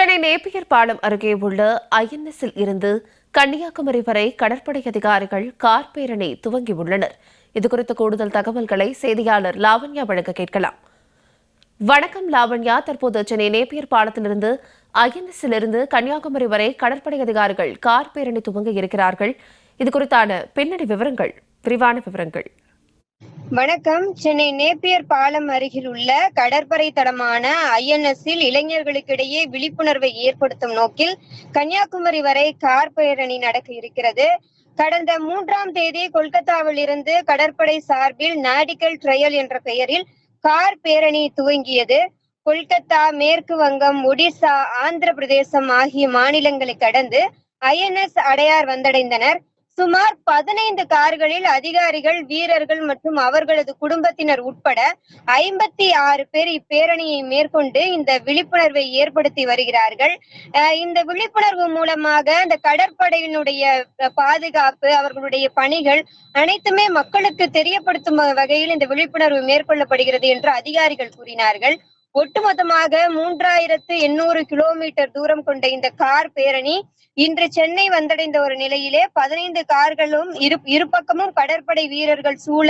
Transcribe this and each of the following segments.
Chennai Napier பாலம் அருகே உள்ள ஐஎன்எஸ்ஸில் இருந்து கன்னியாகுமரி வரை கடற்படை அதிகாரிகள் கார் பேரணி துவங்கியுள்ளனர். இதுகுறித்த கூடுதல் தகவல்களை செய்தியாளர் லாவண்யா வழங்க கேட்கலாம். வணக்கம் லாவண்யா. தற்போது சென்னை நேப்பியர் பாலத்திலிருந்து ஐஎன்எஸ்ஸில் இருந்து கன்னியாகுமரி வரை கடற்படை அதிகாரிகள் கார் பேரணி துவங்க இருக்கிறார்கள். இது குறித்தான பின்னணி விவரங்கள் விரிவான விவரங்கள். வணக்கம். சென்னை நேப்பியர் பாலம் அருகில் உள்ள கடற்படை தடமான ஐஎன்எஸ்ஸில் இளைஞர்களுக்கிடையே விழிப்புணர்வை ஏற்படுத்தும் நோக்கில் கன்னியாகுமரி வரை கார் பேரணி நடக்க இருக்கிறது. கடந்த மூன்றாம் தேதி கொல்கத்தாவில் இருந்து கடற்படை சார்பில் நாடிக்கல் ட்ரையல் என்ற பெயரில் கார் பேரணி துவங்கியது. கொல்கத்தா மேற்கு வங்கம் ஒடிசா ஆந்திர பிரதேசம் ஆகிய மாநிலங்களை கடந்து ஐஎன்எஸ் அடையார் வந்தடைந்தனர். சுமார் பதினைந்து கார்களில் அதிகாரிகள் வீரர்கள் மற்றும் அவர்களது குடும்பத்தினர் உட்பட ஐம்பத்தி ஆறு பேர் இப்பேரணியை மேற்கொண்டு இந்த விழிப்புணர்வை ஏற்படுத்தி வருகிறார்கள். இந்த விழிப்புணர்வு மூலமாக இந்த கடற்படையினுடைய பாதுகாப்பு அவர்களுடைய பணிகள் அனைத்துமே மக்களுக்கு தெரியப்படுத்தும் வகையில் இந்த விழிப்புணர்வு மேற்கொள்ளப்படுகிறது என்று அதிகாரிகள் கூறினார்கள். ஒட்டுமொத்தமாக மூன்றாயிரத்து எண்ணூறு கிலோமீட்டர் தூரம் கொண்ட இந்த கார் பேரணி இன்று சென்னை வந்தடைந்த ஒரு நிலையிலே பதினைந்து கார்களும் இரு இருபக்கமும் கடற்படை வீரர்கள் சூழ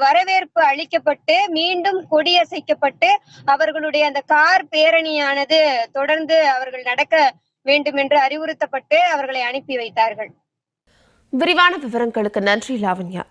வரவேற்பு அளிக்கப்பட்டு மீண்டும் கொடியசைக்கப்பட்டு அவர்களுடைய அந்த கார் பேரணியானது தொடர்ந்து அவர்கள் நடக்க வேண்டும் என்று அறிவுறுத்தப்பட்டு அவர்களை அனுப்பி வைத்தார்கள். விரிவான விவரங்களுக்கு நன்றி லாவண்யா.